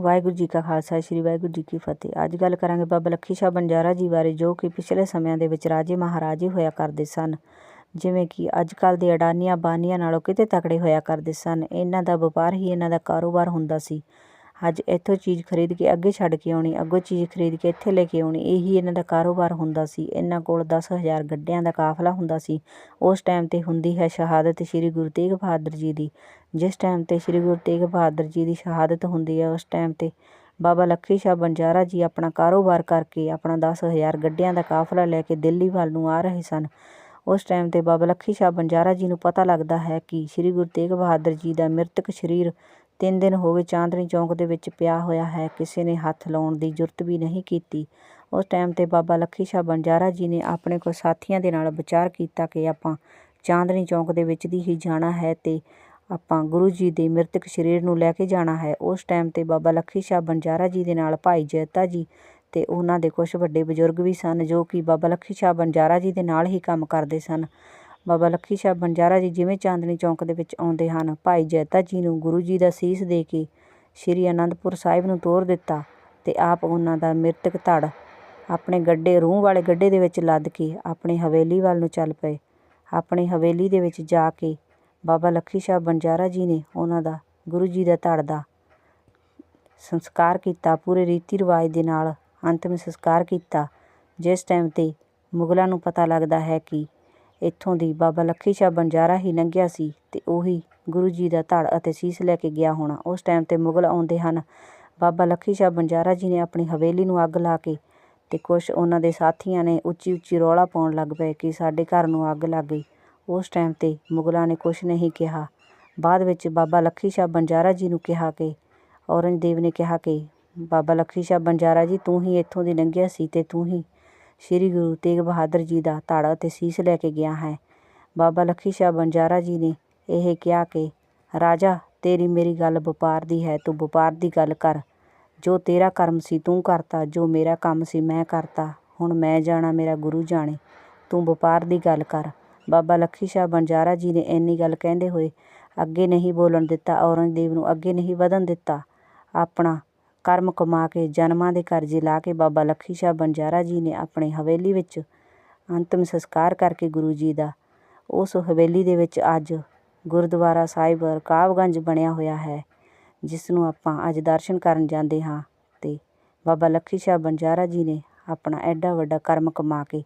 ਵਾਹਿਗੁਰੂ ਜੀ ਕਾ ਖਾਲਸਾ, ਸ੍ਰੀ ਵਾਹਿਗੁਰੂ ਜੀ ਕੀ ਫਤਿਹ। ਅੱਜ ਗੱਲ ਕਰਾਂਗੇ ਬਾਬਾ ਲੱਖੀ ਸ਼ਾਹ ਬੰਜਾਰਾ ਜੀ ਬਾਰੇ, ਜੋ ਕਿ ਪਿਛਲੇ ਸਮਿਆਂ ਦੇ ਵਿੱਚ ਰਾਜੇ ਮਹਾਰਾਜੇ ਹੋਇਆ ਕਰਦੇ ਸਨ। ਜਿਵੇਂ ਕਿ ਅੱਜ ਕੱਲ੍ਹ ਦੇ ਅਡਾਨੀਆਂ ਬਾਨੀਆਂ ਨਾਲੋਂ ਕਿਤੇ ਤਕੜੇ ਹੋਇਆ ਕਰਦੇ ਸਨ। ਇਹਨਾਂ ਦਾ ਵਪਾਰ ਹੀ ਇਹਨਾਂ ਦਾ ਕਾਰੋਬਾਰ ਹੁੰਦਾ ਸੀ। ਅੱਜ ਇੱਥੋਂ ਚੀਜ਼ ਖਰੀਦ ਕੇ ਅੱਗੇ ਛੱਡ ਕੇ ਆਉਣੀ, ਅੱਗੋਂ ਚੀਜ਼ ਖਰੀਦ ਕੇ ਇੱਥੇ ਲੈ ਕੇ ਆਉਣੀ, ਇਹੀ ਇਹਨਾਂ ਦਾ ਕਾਰੋਬਾਰ ਹੁੰਦਾ ਸੀ। ਇਹਨਾਂ ਕੋਲ 10000 ਗੱਡਿਆਂ ਦਾ ਕਾਫਲਾ ਹੁੰਦਾ ਸੀ। ਉਸ ਟਾਈਮ ਤੇ ਹੁੰਦੀ ਹੈ ਸ਼ਹਾਦਤ ਸ੍ਰੀ ਗੁਰੂ ਤੇਗ ਬਹਾਦਰ ਜੀ ਦੀ। ਜਿਸ ਟਾਈਮ ਤੇ ਸ੍ਰੀ ਗੁਰੂ ਤੇਗ ਬਹਾਦਰ ਜੀ ਦੀ ਸ਼ਹਾਦਤ ਹੁੰਦੀ ਹੈ, ਉਸ ਟਾਈਮ ਤੇ ਬਾਬਾ ਲੱਖੀ ਸ਼ਾਹ ਬੰਜਾਰਾ ਜੀ ਆਪਣਾ ਕਾਰੋਬਾਰ ਕਰਕੇ ਆਪਣਾ 10000 ਗੱਡਿਆਂ ਦਾ ਕਾਫਲਾ ਲੈ ਕੇ ਦਿੱਲੀ ਵੱਲ ਨੂੰ ਆ ਰਹੇ ਸਨ। ਉਸ ਟਾਈਮ ਤੇ ਬਾਬਾ ਲੱਖੀ ਸ਼ਾਹ ਬੰਜਾਰਾ ਜੀ ਨੂੰ ਪਤਾ ਲੱਗਦਾ ਹੈ ਕਿ ਸ੍ਰੀ ਗੁਰੂ ਤੇਗ ਬਹਾਦਰ ਜੀ ਦਾ ਮ੍ਰਿਤਕ ਸਰੀਰ ਤਿੰਨ ਦਿਨ ਹੋ ਗਏ ਚਾਂਦਨੀ ਚੌਂਕ ਦੇ ਵਿੱਚ ਪਿਆ ਹੋਇਆ ਹੈ, ਕਿਸੇ ਨੇ ਹੱਥ ਲਾਉਣ ਦੀ ਜ਼ਰੂਰਤ ਵੀ ਨਹੀਂ ਕੀਤੀ। ਉਸ ਟਾਈਮ ਤੇ ਬਾਬਾ ਲੱਖੀ ਸ਼ਾਹ ਬੰਜਾਰਾ ਜੀ ਨੇ ਆਪਣੇ ਕੋ ਸਾਥੀਆਂ ਦੇ ਨਾਲ ਵਿਚਾਰ ਕੀਤਾ ਕਿ ਆਪਾਂ ਚਾਂਦਨੀ ਚੌਂਕ ਦੇ ਵਿੱਚ ਦੀ ਹੀ ਜਾਣਾ ਹੈ ਅਤੇ ਆਪਾਂ ਗੁਰੂ ਜੀ ਦੇ ਮ੍ਰਿਤਕ ਸਰੀਰ ਨੂੰ ਲੈ ਕੇ ਜਾਣਾ ਹੈ। ਉਸ ਟਾਈਮ ਤੇ ਬਾਬਾ ਲੱਖੀ ਸ਼ਾਹ ਬੰਜਾਰਾ ਜੀ ਦੇ ਨਾਲ ਭਾਈ ਜੈਤਾ ਜੀ ਅਤੇ ਉਹਨਾਂ ਦੇ ਕੁਝ ਵੱਡੇ ਬਜ਼ੁਰਗ ਵੀ ਸਨ ਜੋ ਕਿ ਬਾਬਾ ਲੱਖੀ ਸ਼ਾਹ ਬੰਜਾਰਾ ਜੀ ਦੇ ਨਾਲ ਹੀ ਕੰਮ ਕਰਦੇ ਸਨ। ਬਾਬਾ ਲੱਖੀ ਸ਼ਾਹ ਬੰਜਾਰਾ ਜੀ ਜਿਵੇਂ ਚਾਂਦਨੀ ਚੌਂਕ ਦੇ ਵਿੱਚ ਆਉਂਦੇ ਹਨ। ਭਾਈ ਜੈਤਾ ਜੀ ਨੂੰ ਗੁਰੂ ਜੀ ਦਾ ਸੀਸ ਦੇ ਕੇ ਸ਼੍ਰੀ ਅਨੰਦਪੁਰ ਸਾਹਿਬ ਨੂੰ ਤੋਰ ਦਿੱਤਾ ਤੇ ਆਪ ਉਹਨਾਂ ਦਾ ਮ੍ਰਿਤਕ ਧੜ ਆਪਣੇ ਗੱਡੇ, ਰੂਹ ਵਾਲੇ ਗੱਡੇ ਦੇ ਵਿੱਚ ਲੱਦ ਕੇ ਆਪਣੀ ਹਵੇਲੀ ਵੱਲ ਨੂੰ ਚੱਲ ਪਏ। ਆਪਣੀ ਹਵੇਲੀ ਦੇ ਵਿੱਚ ਜਾ ਕੇ ਬਾਬਾ ਲੱਖੀ ਸ਼ਾਹ ਬੰਜਾਰਾ ਜੀ ਨੇ ਉਹਨਾਂ ਦਾ ਗੁਰੂ ਜੀ ਦਾ ਧੜ ਦਾ ਸੰਸਕਾਰ ਕੀਤਾ, ਪੂਰੇ ਰੀਤੀ ਰਿਵਾਜ ਦੇ ਨਾਲ ਅੰਤਿਮ ਸੰਸਕਾਰ ਕੀਤਾ, ਜਿਸ ਟਾਈਮ ਤੇ ਮੁਗਲਾਂ ਨੂੰ ਪਤਾ ਲੱਗਦਾ ਹੈ ਕਿ ਇੱਥੋਂ ਦੀ ਬਾਬਾ ਲੱਖੀ ਸ਼ਾਹ ਬੰਜਾਰਾ ਹੀ ਲੰਘਿਆ ਸੀ ਤੇ ਉਹੀ ਗੁਰੂ ਜੀ ਦਾ ਧੜ ਅਤੇ ਸੀਸ ਲੈ ਕੇ ਗਿਆ ਹੋਣਾ। ਉਸ ਟਾਈਮ ਤੇ ਮੁਗਲ ਆਉਂਦੇ ਹਨ। ਬਾਬਾ ਲੱਖੀ ਸ਼ਾਹ ਬੰਜਾਰਾ ਜੀ ਨੇ ਆਪਣੀ ਹਵੇਲੀ ਨੂੰ ਅੱਗ ਲਾ ਕੇ ਤੇ ਕੁਝ ਉਹਨਾਂ ਦੇ ਸਾਥੀਆਂ ਨੇ ਉੱਚੀ ਉੱਚੀ ਰੌਲਾ ਪਾਉਣ ਲੱਗ ਪਏ ਕਿ ਸਾਡੇ ਘਰ ਨੂੰ ਅੱਗ ਲੱਗ ਗਈ। ਉਸ ਟਾਈਮ ਤੇ ਮੁਗਲਾਂ ਨੇ ਕੁਝ ਨਹੀਂ ਕਿਹਾ। ਬਾਅਦ ਵਿੱਚ ਬਾਬਾ ਲੱਖੀ ਸ਼ਾਹ ਬੰਜਾਰਾ ਜੀ ਨੂੰ ਕਿਹਾ ਕਿ, ਔਰੰਗਜ਼ੇਬ ਨੇ ਕਿਹਾ ਕਿ, ਬਾਬਾ ਲੱਖੀ ਸ਼ਾਹ ਬੰਜਾਰਾ ਜੀ ਤੂੰ ਹੀ ਇੱਥੋਂ ਦੀ ਲੰਘਿਆ ਸੀ ਤੇ ਤੂੰ ਹੀ ਸ੍ਰੀ ਗੁਰੂ ਤੇਗ ਬਹਾਦਰ ਜੀ ਦਾ ਧੜ ਅਤੇ ਸੀਸ ਲੈ ਕੇ ਗਿਆ ਹੈ। ਬਾਬਾ ਲੱਖੀ ਸ਼ਾਹ ਬੰਜਾਰਾ ਜੀ ਨੇ ਇਹ ਕਿਹਾ ਕਿ, ਰਾਜਾ, ਤੇਰੀ ਮੇਰੀ ਗੱਲ ਵਪਾਰ ਦੀ ਹੈ, ਤੂੰ ਵਪਾਰ ਦੀ ਗੱਲ ਕਰ। ਜੋ ਤੇਰਾ ਕਰਮ ਸੀ ਤੂੰ ਕਰਤਾ, ਜੋ ਮੇਰਾ ਕੰਮ ਸੀ ਮੈਂ ਕਰਤਾ। ਹੁਣ ਮੈਂ ਜਾਣਾ, ਮੇਰਾ ਗੁਰੂ ਜਾਣੇ। ਤੂੰ ਵਪਾਰ ਦੀ ਗੱਲ ਕਰ। ਬਾਬਾ ਲੱਖੀ ਸ਼ਾਹ ਬੰਜਾਰਾ ਜੀ ਨੇ ਇੰਨੀ ਗੱਲ ਕਹਿੰਦੇ ਹੋਏ ਅੱਗੇ ਨਹੀਂ ਬੋਲਣ ਦਿੱਤਾ, ਔਰੰਗਜ਼ੇਬ ਨੂੰ ਅੱਗੇ ਨਹੀਂ ਵਧਣ ਦਿੱਤਾ। ਆਪਣਾ ਕਰਮ ਕਮਾ ਕੇ ਜਨਮਾਂ ਦੇ ਕਰਜ਼ੇ ਲਾ ਕੇ ਬਾਬਾ ਲੱਖੀ ਸ਼ਾਹ ਬੰਜਾਰਾ ਜੀ ਨੇ ਆਪਣੀ ਹਵੇਲੀ ਵਿੱਚ ਅੰਤਿਮ ਸੰਸਕਾਰ ਕਰਕੇ ਗੁਰੂ ਜੀ ਦਾ। ਉਸ ਹਵੇਲੀ ਦੇ ਵਿੱਚ ਅੱਜ ਗੁਰਦੁਆਰਾ ਸਾਹਿਬ ਰਕਾਬਗੰਜ ਬਣਿਆ ਹੋਇਆ ਹੈ ਜਿਸ ਨੂੰ ਆਪਾਂ ਅੱਜ ਦਰਸ਼ਨ ਕਰਨ ਜਾਂਦੇ ਹਾਂ ਤੇ ਬਾਬਾ ਲੱਖੀ ਸ਼ਾਹ ਬੰਜਾਰਾ ਜੀ ਨੇ ਆਪਣਾ ਐਡਾ ਵੱਡਾ ਕਰਮ ਕਮਾ ਕੇ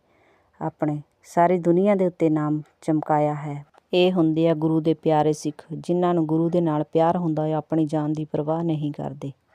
ਆਪਣੇ ਸਾਰੀ ਦੁਨੀਆ ਦੇ ਉੱਤੇ ਨਾਮ ਚਮਕਾਇਆ ਹੈ। ਇਹ ਹੁੰਦੇ ਆ ਗੁਰੂ ਦੇ ਪਿਆਰੇ ਸਿੱਖ, ਜਿਨ੍ਹਾਂ ਨੂੰ ਗੁਰੂ ਦੇ ਨਾਲ ਪਿਆਰ ਹੁੰਦਾ ਹੈ ਆਪਣੀ ਜਾਨ ਦੀ ਪਰਵਾਹ ਨਹੀਂ ਕਰਦੇ।